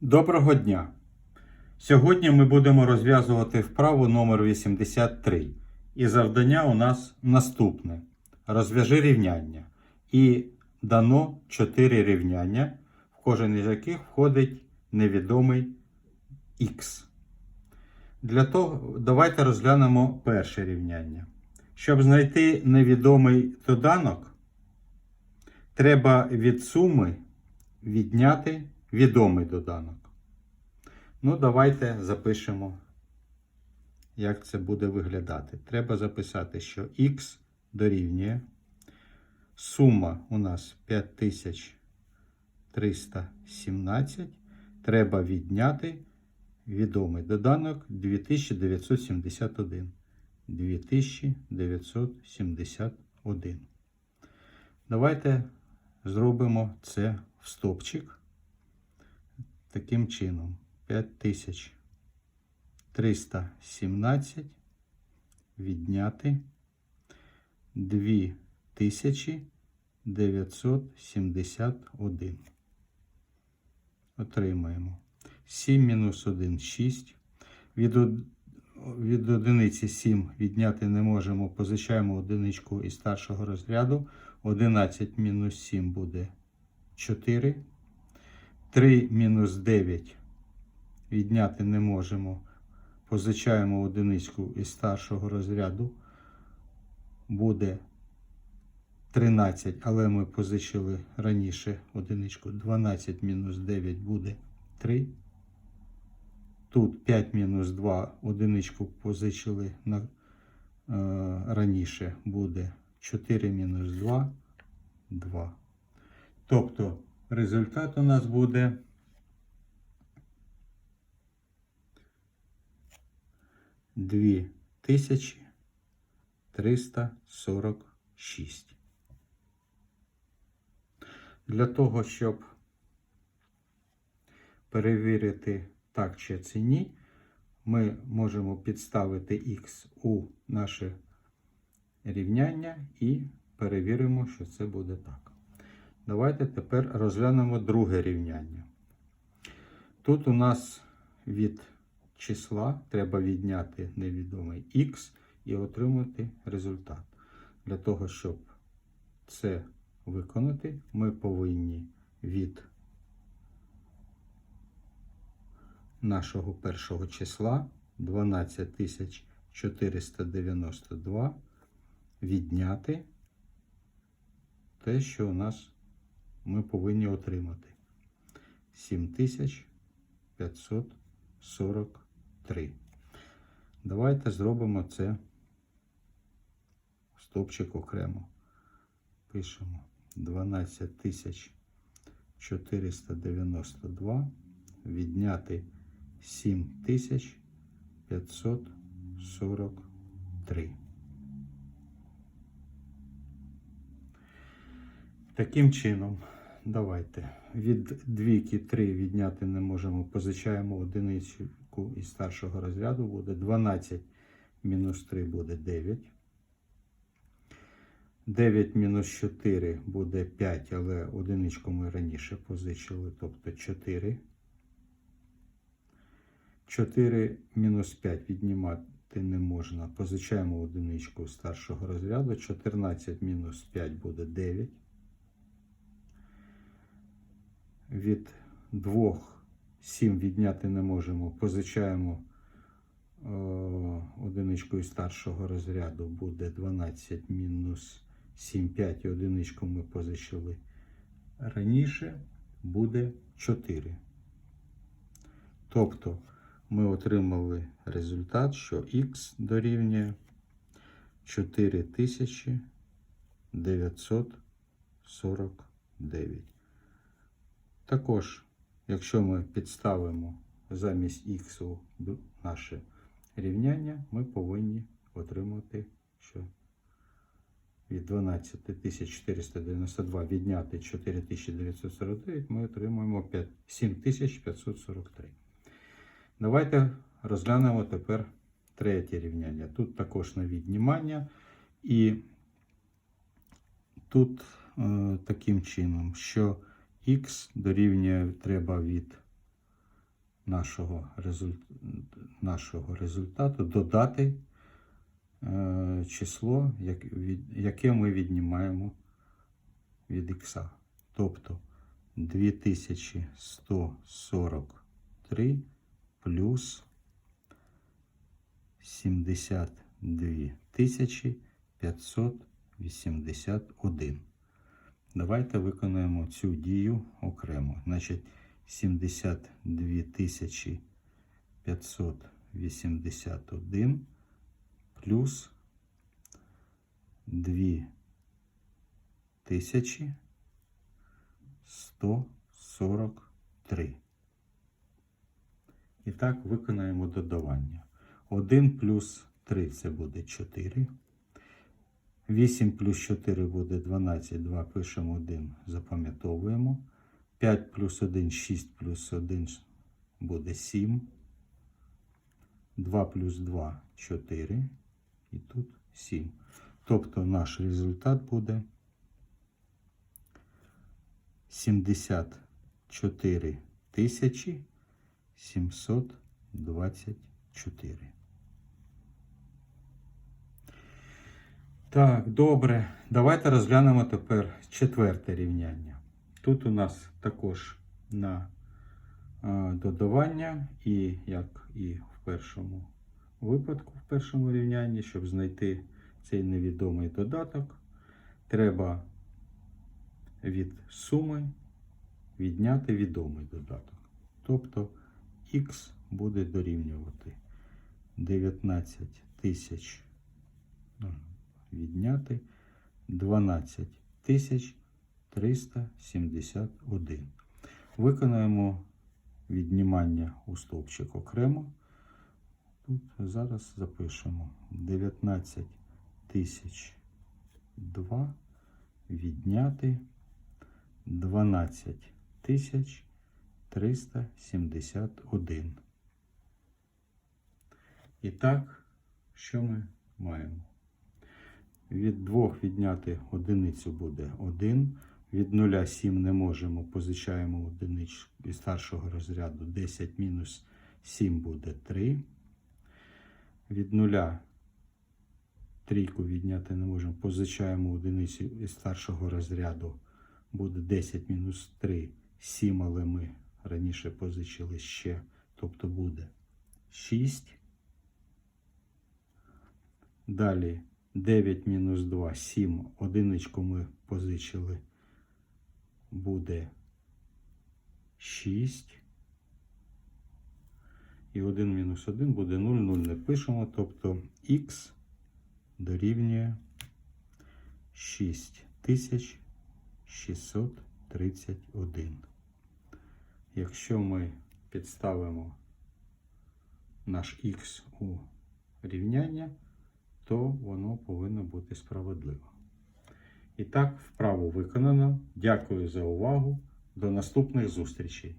Доброго дня! Сьогодні ми будемо розв'язувати вправу номер 83. І завдання у нас наступне: розв'яжи рівняння. І дано 4 рівняння, в кожен із яких входить невідомий х. Для того давайте розглянемо перше рівняння. Щоб знайти невідомий доданок, треба від суми відняти відомий доданок. Ну, давайте запишемо, як це буде виглядати. Треба записати, що х дорівнює. Сума у нас 5317. Треба відняти відомий доданок 2971. 2971. Давайте зробимо це в стопчик. Таким чином, 5317 відняти 2971. Отримаємо 7 мінус 1 6. Від, від одиниці 7 відняти не можемо. Позичаємо одиничку із старшого розряду. 11 мінус 7 буде 4. 3 мінус 9 відняти не можемо. Позичаємо одиничку із старшого розряду. Буде 13, але ми позичили раніше одиничку. 12 мінус 9 буде 3. Тут 5 мінус 2 одиничку позичили на, е, раніше буде 4 мінус 2 2. Тобто результат у нас буде дві тисячі триста сорок шість. Для того, щоб перевірити так чи це ні, ми можемо підставити х у наше рівняння і перевіримо, що це буде так. Давайте тепер розглянемо друге рівняння. Тут у нас від числа треба відняти невідомий х і отримати результат. Для того, щоб це виконати, ми повинні від нашого першого числа 12492 відняти те, що у нас ми повинні отримати 7543. Давайте зробимо це в стопчик окремо. Пишемо 12492 відняти 7543. Таким чином, давайте від двійки 3 відняти не можемо. Позичаємо одиничку із старшого розряду. Буде 12 мінус 3 буде 9. 9 мінус 4 буде 5, але одиничку ми раніше позичили, тобто 4. 4 мінус 5 віднімати не можна. Позичаємо одиничку старшого розряду. 14 мінус 5 буде 9. Від 2 7 відняти не можемо. Позичаємо е, одиничку із старшого розряду. Буде 12 мінус 7, 5 і одиничку ми позичили раніше. Буде 4. Тобто ми отримали результат, що х дорівнює 4949. Також, якщо ми підставимо замість х наше рівняння, ми повинні отримати, що від 12492 відняти 4949, ми отримуємо 7543. Давайте розглянемо тепер третє рівняння. Тут також на віднімання. І тут е, таким чином, що х дорівнює треба від нашого, нашого результату додати е, число, як... від... яке ми віднімаємо від х. Тобто 2143 плюс 72 тисячі 581. Давайте виконаємо цю дію окремо. Значить, 72 тисячі 581 плюс 2 тисячі 143. І так виконаємо додавання. 1 плюс 3 це буде 4. 8 плюс 4 буде 12, 2 пишемо 1, запам'ятовуємо. 5 плюс 1, 6 плюс 1 буде 7. 2 плюс 2 4. І тут 7. Тобто наш результат буде 74 тисячі 724. Так, добре. Давайте розглянемо тепер четверте рівняння. Тут у нас також на е, додавання, і як і в першому випадку, в першому рівнянні, щоб знайти цей невідомий додаток, треба від суми відняти відомий додаток. Тобто х буде дорівнювати 19 тисяч ну, відняти 12 тисяч 371. Виконаємо віднімання у стовпчик окремо. Тут зараз запишемо 19 тисяч 2 відняти 12 тисяч 371. І так, що ми маємо? Від 2 відняти одиницю буде 1. Від 0 7 не можемо, позичаємо одиничку із старшого розряду 10 мінус 7 буде 3. Від 0 трійку відняти не можемо, позичаємо одиницю із старшого розряду буде 10 мінус 3, 7, але ми раніше позичили ще, тобто буде 6. Далі 9 мінус 2, 7. Одиничку ми позичили. Буде 6. І 1 мінус 1 буде 0, 0 не пишемо. Тобто х дорівнює 6631. Якщо ми підставимо наш х у рівняння, то воно повинно бути справедливо. І так, вправо виконано. Дякую за увагу. До наступних зустрічей!